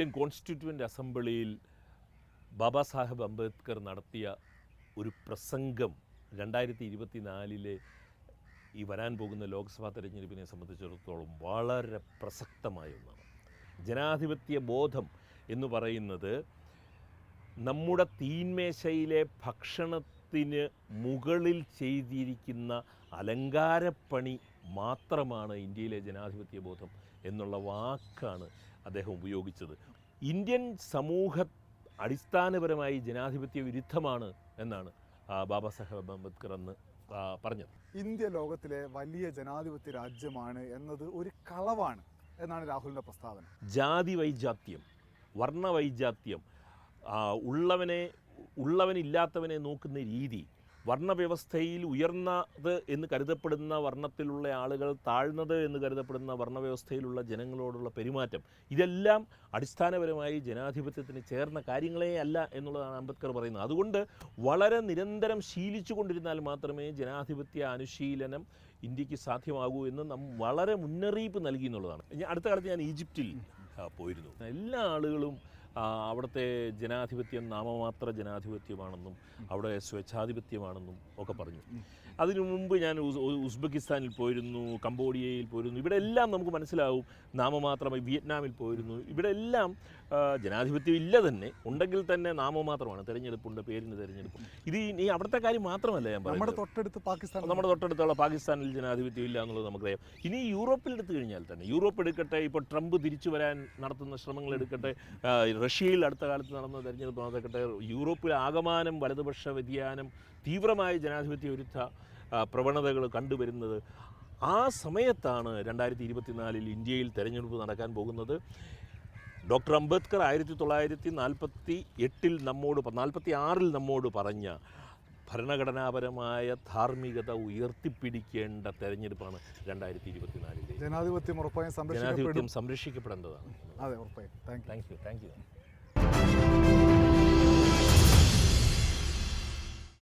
Indian constituent അസംബ്ലിയിൽ ബാബാ സാഹേബ് അംബേദ്കർ നടത്തിയ ഒരു പ്രസംഗം രണ്ടായിരത്തി ഇരുപത്തിനാലിലെ ഈ വരാൻ പോകുന്ന ലോക്സഭാ തെരഞ്ഞെടുപ്പിനെ സംബന്ധിച്ചിടത്തോളം വളരെ പ്രസക്തമായ ഒന്നാണ്. ജനാധിപത്യ ബോധം എന്ന് പറയുന്നത് നമ്മുടെ തീന്മേശയിലെ ഭക്ഷണത്തിന് മുകളിൽ ചെയ്തിരിക്കുന്ന അലങ്കാരപ്പണി മാത്രമാണ് ഇന്ത്യയിലെ ജനാധിപത്യ ബോധം എന്നുള്ള വാക്കാണ് അദ്ദേഹം ഉപയോഗിച്ചത്. ഇന്ത്യൻ സമൂഹ അടിസ്ഥാനപരമായി ജനാധിപത്യ വിരുദ്ധമാണ് എന്നാണ് ബാബാ സാഹേബ് അംബേദ്കർ അന്ന് പറഞ്ഞത്. ഇന്ത്യ ലോകത്തിലെ വലിയ ജനാധിപത്യ രാജ്യമാണ് എന്നത് ഒരു കളവാണ് എന്നാണ് രാഹുലിന്റെ പ്രസ്താവന. ജാതി വൈജാത്യം വർണവൈജാത്യം വൈജാത്യം ഉള്ളവനെ ഉള്ളവനില്ലാത്തവനെ നോക്കുന്ന രീതി വർണവ്യവസ്ഥയിൽ ഉയർന്നത് എന്ന് കരുതപ്പെടുന്ന വർണത്തിലുള്ള ആളുകൾ താഴ്ന്നത് എന്ന് കരുതപ്പെടുന്ന വർണവ്യവസ്ഥയിലുള്ള ജനങ്ങളോടുള്ള പെരുമാറ്റം ഇതെല്ലാം അടിസ്ഥാനപരമായി ജനാധിപത്യത്തിന് ചേർന്ന കാര്യങ്ങളേ അല്ല എന്നുള്ളതാണ് അംബേദ്കർ പറയുന്നത്. അതുകൊണ്ട് വളരെ നിരന്തരം ശീലിച്ചു കൊണ്ടിരുന്നാൽ മാത്രമേ ജനാധിപത്യ അനുശീലനം ഇന്ത്യയ്ക്ക് സാധ്യമാകൂ എന്ന് നാം വളരെ മുന്നറിയിപ്പ് നൽകി എന്നുള്ളതാണ്. അടുത്ത കാലത്ത് ഞാൻ ഈജിപ്തിൽ പോയിരുന്നു. എല്ലാ ആളുകളും അവിടുത്തെ ജനാധിപത്യം നാമമാത്ര ജനാധിപത്യമാണെന്നും അവിടെ സ്വേച്ഛാധിപത്യമാണെന്നും ഒക്കെ പറഞ്ഞു. അതിനു മുമ്പ് ഞാൻ ഉസ്ബെക്കിസ്ഥാനിൽ പോയിരുന്നു കംബോഡിയയിൽ പോയിരുന്നു. ഇവിടെ എല്ലാം നമുക്ക് മനസ്സിലാവും നാമമാത്രമായി വിയറ്റ്നാമിൽ പോയിരുന്നു. ഇവിടെ എല്ലാം ജനാധിപത്യം ഇല്ല തന്നെ ഉണ്ടെങ്കിൽ തന്നെ നാമമാത്രമാണ്. തെരഞ്ഞെടുപ്പുണ്ട് പേരിന് തെരഞ്ഞെടുപ്പ്. ഇത് ഈ- അവിടുത്തെ കാര്യം മാത്രമല്ല ഞാൻ നമ്മുടെ പറയുന്നത് തൊട്ടടുത്ത് പാകിസ്ഥാൻ നമ്മുടെ തൊട്ടടുത്തുള്ള പാകിസ്ഥാനിൽ ജനാധിപത്യം ഇല്ല എന്നുള്ളത് നമുക്കറിയാം. ഇനി യൂറോപ്പിൽ എടുത്തു കഴിഞ്ഞാൽ തന്നെ യൂറോപ്പ് എടുക്കട്ടെ ഇപ്പോൾ ട്രംപ് തിരിച്ചു വരാൻ നടത്തുന്ന ശ്രമങ്ങൾ എടുക്കട്ടെ റഷ്യയിൽ അടുത്ത കാലത്ത് നടന്ന തെരഞ്ഞെടുപ്പ് നടത്തക്കട്ടെ യൂറോപ്പിൽ ആകമാനം വലതുപക്ഷ വ്യതിയാനം തീവ്രമായ ജനാധിപത്യ വിരുദ്ധ പ്രവണതകൾ കണ്ടുവരുന്നത് ആ സമയത്താണ് രണ്ടായിരത്തി ഇരുപത്തിനാലിൽ ഇന്ത്യയിൽ തെരഞ്ഞെടുപ്പ് നടക്കാൻ പോകുന്നത്. ഡോക്ടർ അംബേദ്കർ ആയിരത്തി തൊള്ളായിരത്തി നാൽപ്പത്തി എട്ടിൽ നമ്മോട് നാൽപ്പത്തി ആറിൽ നമ്മോട് പറഞ്ഞ ഭരണഘടനാപരമായ ധാർമ്മികത ഉയർത്തിപ്പിടിക്കേണ്ട തെരഞ്ഞെടുപ്പാണ് രണ്ടായിരത്തി ഇരുപത്തിനാലിലെ ജനാധിപത്യം ഉറപ്പായും ജനാധിപത്യം സംരക്ഷിക്കപ്പെടേണ്ടതാണ്. അതെ ഉറപ്പായും. Thank you thank you.